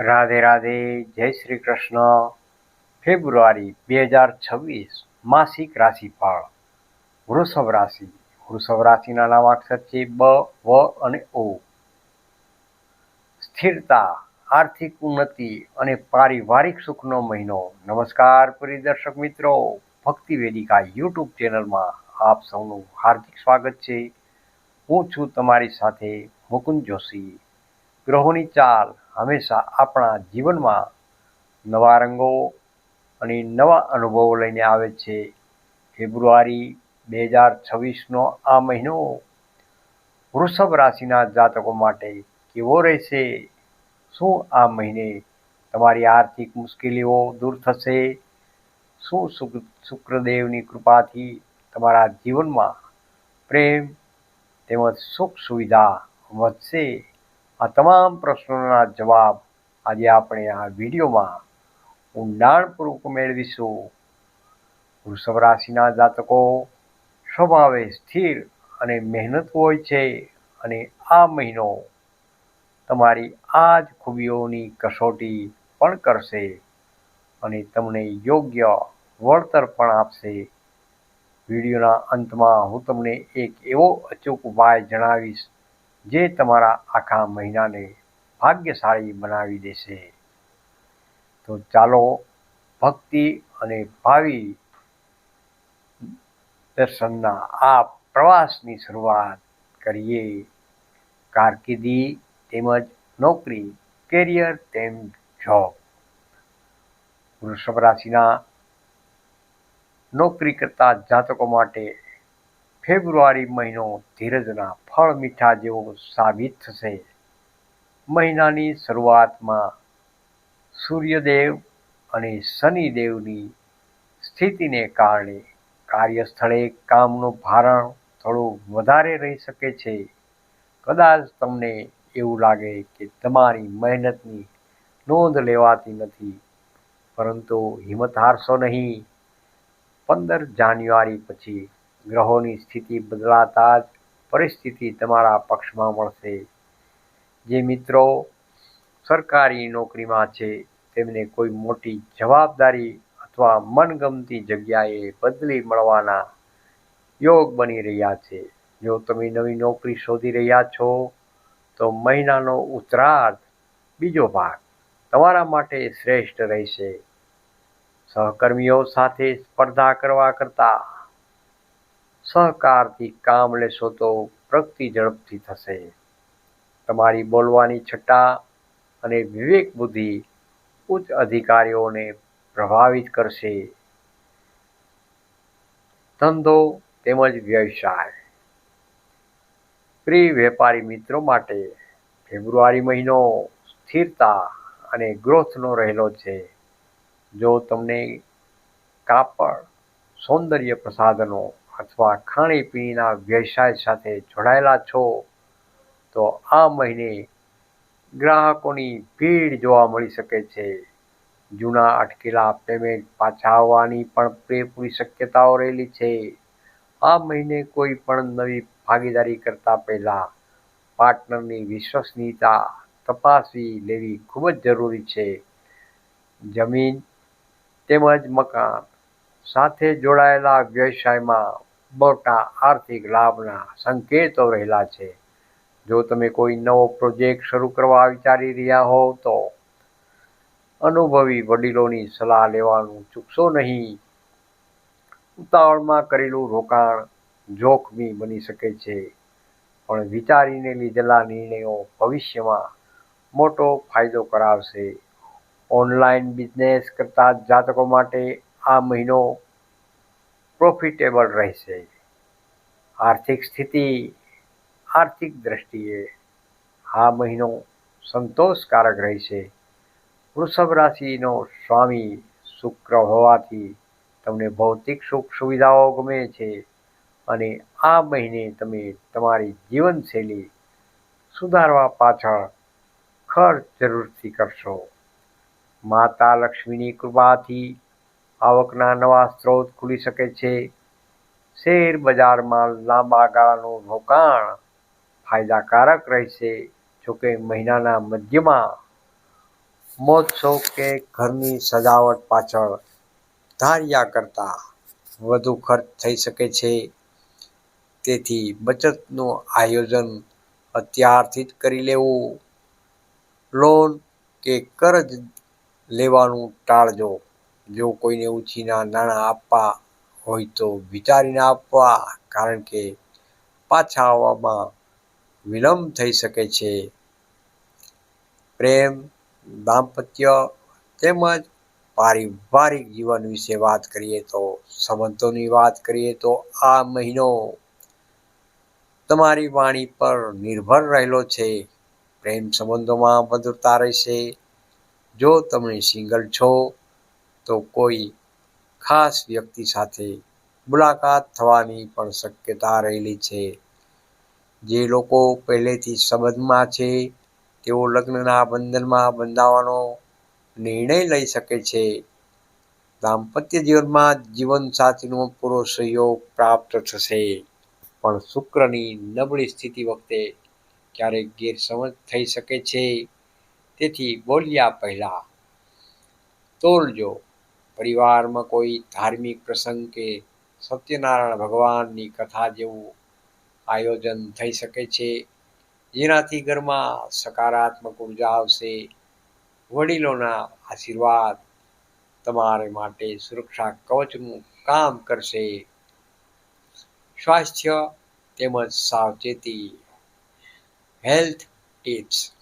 રાધે રાધે, જય શ્રી કૃષ્ણ. ફેબ્રુઆરી બે હજાર છવ્વીસ, માસિક રાશિફળ, વૃષભ રાશિ. વૃષભ રાશિના નામાક્ષર છે બ, વ અને ઓ. સ્થિરતા, આર્થિક ઉન્નતિ અને પારિવારિક સુખનો મહિનો. નમસ્કાર પરિદર્શક મિત્રો. ભક્તિ વેદિકા યુટ્યુબ ચેનલમાં આપ સૌનું હાર્દિક સ્વાગત છે. હું છું તમારી સાથે મુકુંદ જોશી. ગ્રહોની ચાલ હંમેશા આપણા જીવનમાં નવા રંગો અને નવા અનુભવો લઈને આવે છે. ફેબ્રુઆરી બે હજાર છવ્વીસનો આ મહિનો વૃષભ રાશિના જાતકો માટે કેવો રહેશે? શું આ મહિને તમારી આર્થિક મુશ્કેલીઓ દૂર થશે? શું શુક- શુક્રદેવની કૃપાથી તમારા જીવનમાં પ્રેમ તેમજ સુખ સુવિધા વધશે? આ તમામ પ્રશ્નોના જવાબ આજે આપણે આ વિડીયોમાં ઊંડાણપૂર્વક મેળવીશું વૃષભ રાશિના જાતકો, સ્વભાવે સ્થિર અને મહેનત હોય છે અને આ મહિનો તમારી આ જ ખૂબીઓની કસોટી પણ કરશે અને તમને યોગ્ય વળતર પણ આપશે. વિડીયોના અંતમાં હું તમને એક એવો અચૂક ઉપાય જણાવીશ જે તમારા આખા મહિનાને ભાગ્યશાળી બનાવી દેશે. તો ચાલો, ભક્તિ અને ભાવિ દર્શનના આ પ્રવાસની શરૂઆત કરીએ. કારકિર્દી તેમજ નોકરી, કેરિયર તેમ જોબ. વૃષભ રાશિના નોકરી કરતા જાતકો માટે ફેબ્રુઆરી મહિનો ધીરજના ફળ મીઠા જેવો સાબિત થશે. મહિનાની શરૂઆતમાં સૂર્યદેવ અને શનિદેવની સ્થિતિને કારણે કાર્યસ્થળે કામનું ભારણ થોડું વધારે રહી શકે છે. કદાચ તમને એવું લાગે કે તમારી મહેનતની નોંધ લેવાતી નથી, પરંતુ હિંમત હારશો નહીં. પંદર જાન્યુઆરી પછી ગ્રહોની સ્થિતિ બદલાતા જ પરિસ્થિતિ તમારા પક્ષમાં મળશે. જે મિત્રો સરકારી નોકરીમાં છે, તેમને કોઈ મોટી જવાબદારી અથવા મનગમતી જગ્યાએ બદલી મળવાના યોગ બની રહ્યા છે. જો તમે નવી નોકરી શોધી રહ્યા છો, તો મહિનાનો ઉત્તરાર્ધ બીજો ભાગ તમારા માટે શ્રેષ્ઠ રહેશે. સહકર્મીઓ સાથે સ્પર્ધા કરવા કરતાં સહકારથી કામ લેશો તો પ્રગતિ ઝડપથી થશે. તમારી બોલવાની છટા અને વિવેક બુદ્ધિ ઉચ્ચ અધિકારીઓને પ્રભાવિત કરશે. ધંધો તેમજ વ્યવસાય. પ્રિય વેપારી મિત્રો માટે ફેબ્રુઆરી મહિનો સ્થિરતા અને ગ્રોથનો રહેલો છે. જો તમને કાપડ, સૌંદર્ય પ્રસાધનો અથવા ખાણીપીણીના વ્યવસાય સાથે જોડાયેલા છો, તો આ મહિને ગ્રાહકોની ભીડ જોવા મળી શકે છે. જૂના અટકેલા પેમેન્ટ પાછા આવવાની પણ પૂરેપૂરી શક્યતાઓ રહેલી છે. આ મહિને કોઈ પણ નવી ભાગીદારી કરતા પહેલા પાર્ટનરની વિશ્વસનીયતા તપાસવી લેવી ખૂબ જ જરૂરી છે. જમીન તેમજ મકાન સાથે જોડાયેલા વ્યવસાયમાં મોટા આર્થિક લાભના સંકેતો રહેલા છે. જો તમે કોઈ નવો પ્રોજેક્ટ શરૂ કરવા વિચારી રહ્યા હોવ તો અનુભવી વડીલોની સલાહ લેવાનું ચૂકશો નહીં. ઉતાવળમાં કરેલું રોકાણ જોખમી બની શકે છે, પણ વિચારીને લીધેલા નિર્ણયો ભવિષ્યમાં મોટો ફાયદો કરાવશે. ઓનલાઈન બિઝનેસ કરતા જાતકો માટે આ મહિનો પ્રોફિટેબલ રહેશે. આર્થિક સ્થિતિ, આર્થિક દ્રષ્ટિએ આ મહિનો સંતોષકારક રહેશે. વૃષભ રાશિનો સ્વામી શુક્ર હોવાથી તમને ભૌતિક સુખ સુવિધાઓ ગમે છે અને આ મહિને તમે તમારી જીવનશૈલી સુધારવા પાછળ ખર્ચ જરૂરથી કરશો. માતા લક્ષ્મીની કૃપાથી આવકના નવા સ્ત્રોત ખુલી શકે છે. શેર બજારમાં લાંબા ગાળાનું રોકાણ ફાયદાકારક રહેશે. જોકે મહિનાના મધ્યમાં મહોત્સવ કે ઘરની સજાવટ પાછળ ધાર્યા કરતાં વધુ ખર્ચ થઈ શકે છે. તેથી બચતનું આયોજન અત્યારથી જ કરી લેવું. લોન કે કરજ લેવાનું ટાળજો. જો કોઈને ઉછીના નાણાં આપવા હોય તો વિચારીને આપવા, કારણ કે પાછા આવવામાં વિલંબ થઈ શકે છે. પ્રેમ, દાંપત્ય તેમજ પારિવારિક જીવન વિશે વાત કરીએ તો, સંબંધોની વાત કરીએ તો આ મહિનો તમારી વાણી પર નિર્ભર રહેલો છે. પ્રેમ સંબંધોમાં મધુરતા રહેશે. જો તમે સિંગલ છો તો કોઈ ખાસ વ્યક્તિ સાથે મુલાકાત થવાની પણ શક્યતા રહેલી છે. જે લોકો પહેલેથી સંબંધમાં છે, તેઓ લગ્નના બંધનમાં બંધાવાનો નિર્ણય લઈ શકે છે. દાંપત્ય જીવનમાં જીવનસાથીનો પૂરો સહયોગ પ્રાપ્ત થશે. પણ શુક્રની નબળી સ્થિતિ વખતે ક્યારેક ગેરસમજ થઈ શકે છે. તેથી બોલ્યા પહેલાં, તોલજો. પરિવારમાં કોઈ ધાર્મિક પ્રસંગ કે સત્યનારાયણ ભગવાનની કથા જેવું આયોજન થઈ શકે છે. જેનાથી ઘરમાં સકારાત્મક ઊર્જા આવશે, વડીલોના આશીર્વાદ તમારે માટે સુરક્ષા કવચનું કામ કરશે. સ્વાસ્થ્ય તેમજ સાવચેતી. Health tips.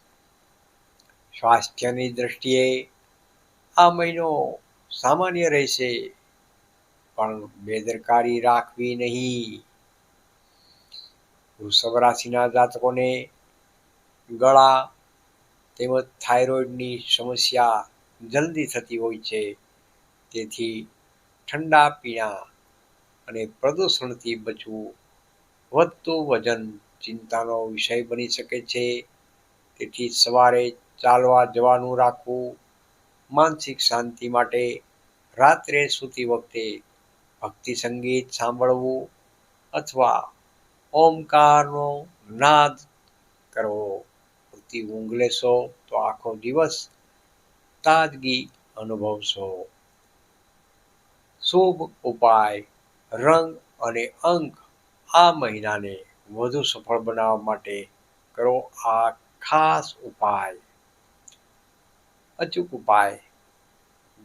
સ્વાસ્થ્યની દ્રષ્ટિએ આ મહિનો સામાન્ય રહેશે, પણ બેદરકારી રાખવી નહીં. વૃષભ રાશિના જાતકોને ગળા તેમજ થાઇરોઇડની સમસ્યા જલ્દી થતી હોય છે. તેથી ઠંડા પીણા અને પ્રદૂષણથી બચવું વધતું વજન ચિંતાનો વિષય બની શકે છે. તેથી સવારે ચાલવા જવાનું રાખવું માનસિક શાંતિ માટે રાત્રે સૂતી વખતે ભક્તિ સંગીત સાંભળવું અથવા ઓમકારનો નાદ કરવો. પૂરતી ઊંઘ લેશો તો આખો દિવસ તાજગી અનુભવશો. શુભ ઉપાય, રંગ અને અંક આ મહિનાને વધુ સફળ બનાવવા માટે કરો આ ખાસ ઉપાય. અચૂક ઉપાય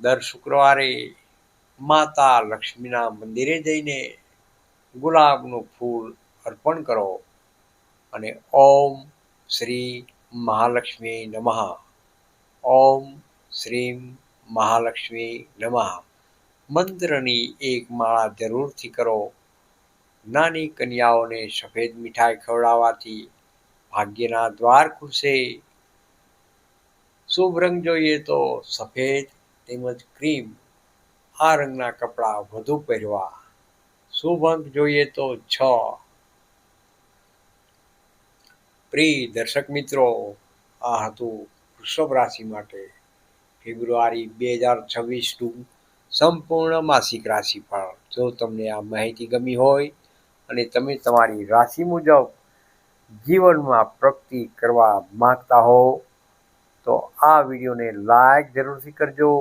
દર શુક્રવારે માતા લક્ષ્મીના મંદિરે જઈને ગુલાબનું ફૂલ અર્પણ કરો અને ઓમ શ્રી મહાલક્ષ્મી નમઃ. ઓમ શ્રીમ મહાલક્ષ્મી નમઃ. મંત્રની એક માળા જરૂરથી કરો. નાની કન્યાઓને સફેદ મીઠાઈ ખવડાવવાથી ભાગ્યના દ્વાર ખુલશે. શુભ રંગ જોઈએ તો સફેદ તેમજ ક્રીમ, આ રંગના કપડાં વધુ પહેરવા. શુભ અંક જોઈએ તો છ. પ્રિય દર્શક મિત્રો, આ હતું વૃષભ રાશિ માટે ફેબ્રુઆરી બે હજાર છવ્વીસનું સંપૂર્ણ માસિક રાશિફળ. જો તમને આ માહિતી ગમી હોય અને તમે તમારી રાશિ મુજબ જીવનમાં પ્રગતિ કરવા માગતા હો તો આ વિડીયોને લાઈક જરૂરથી કરજો.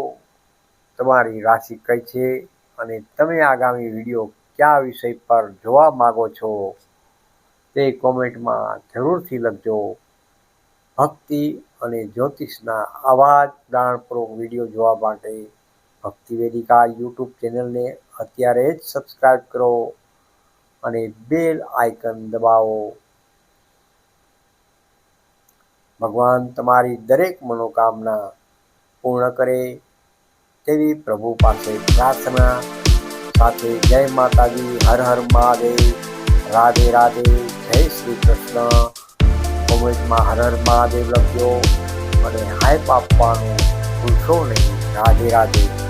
તમારી રાશિ કઈ છે અને તમે આગામી વીડિયો કયા વિષય પર જોવા માગો છો તે કોમેન્ટમાં જરૂરથી લખજો. ભક્તિ અને જ્યોતિષના આવા જ દાણપૂર્વક વીડિયો જોવા માટે ભક્તિ વેદિકા યુટ્યુબ ચેનલને અત્યારે જ સબસ્ક્રાઈબ કરો અને બેલ આઇકન દબાવો. ભગવાન તમારી દરેક મનોકામના પૂર્ણ કરે તેવી પ્રભુ પાસે પ્રાર્થના સાથે જય માતાજી, હર હર મહાદેવ, રાધે રાધે, જય શ્રી કૃષ્ણ. કોમેન્ટમાં હર હર મહાદેવ લખ્યો અને હાઈપ આપવાનું ભૂલશો નહીં. રાધે રાધે.